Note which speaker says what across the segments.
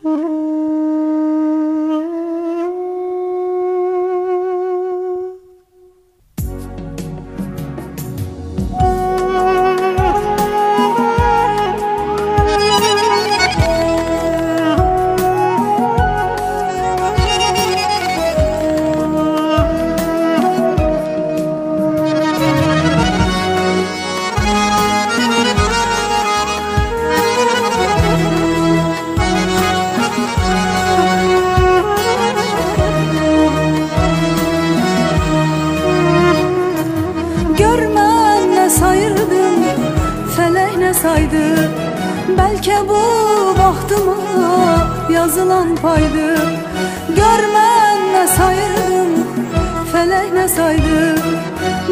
Speaker 1: 嗯 saydı Belki bu vaktıma yazılan paydı. Görmen ne sayırdım felek ne saydı?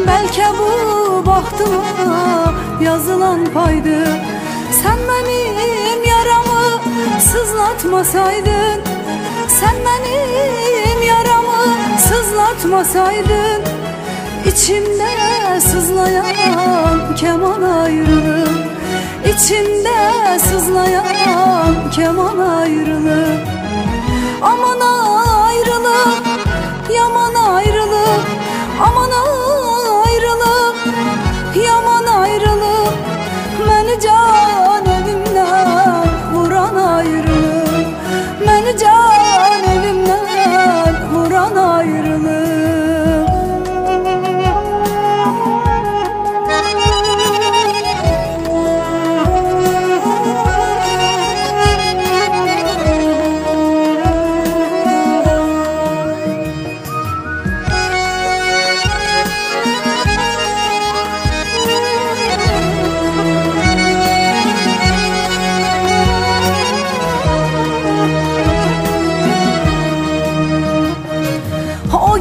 Speaker 1: Belki bu vaktıma yazılan paydı. Sen benim yaramı sızlatmasaydın Sen benim yaramı sızlatmasaydın. İçimde sızlayan keman ayrılık İçimde sızlayan keman ayrılık Aman ayrılık,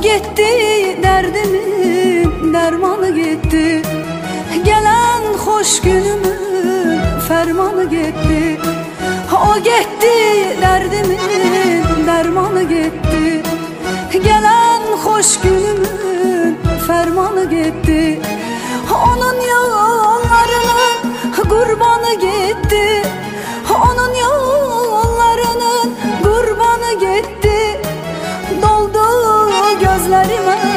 Speaker 1: gitti derdimin dermanı gitti. Gelen hoş günümün fermanı gitti. O gitti derdimin dermanı gitti. Gelen hoş günümün fermanı gitti. Onun yollarının あります。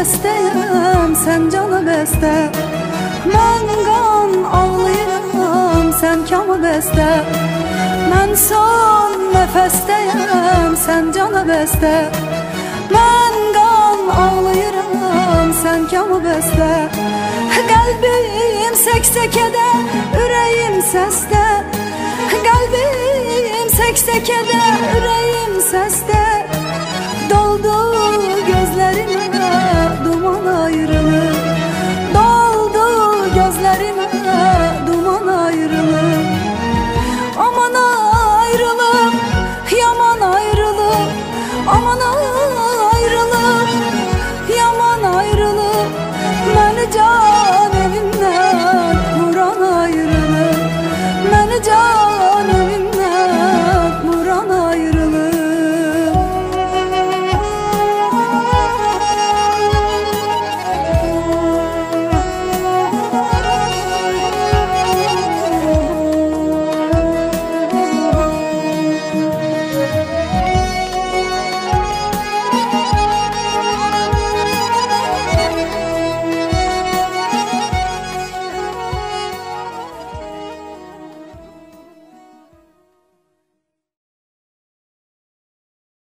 Speaker 1: Sən cana bəstə Mən qan ağlayıram, sən kamı bəstə Mən son nəfəstəyəm, sən cana bəstə Mən qan ağlayıram, sən kamı bəstə Qəlbim səksəkədə, ürəyim səsdə Qəlbim səksəkədə, ürəyim səsdə Doldu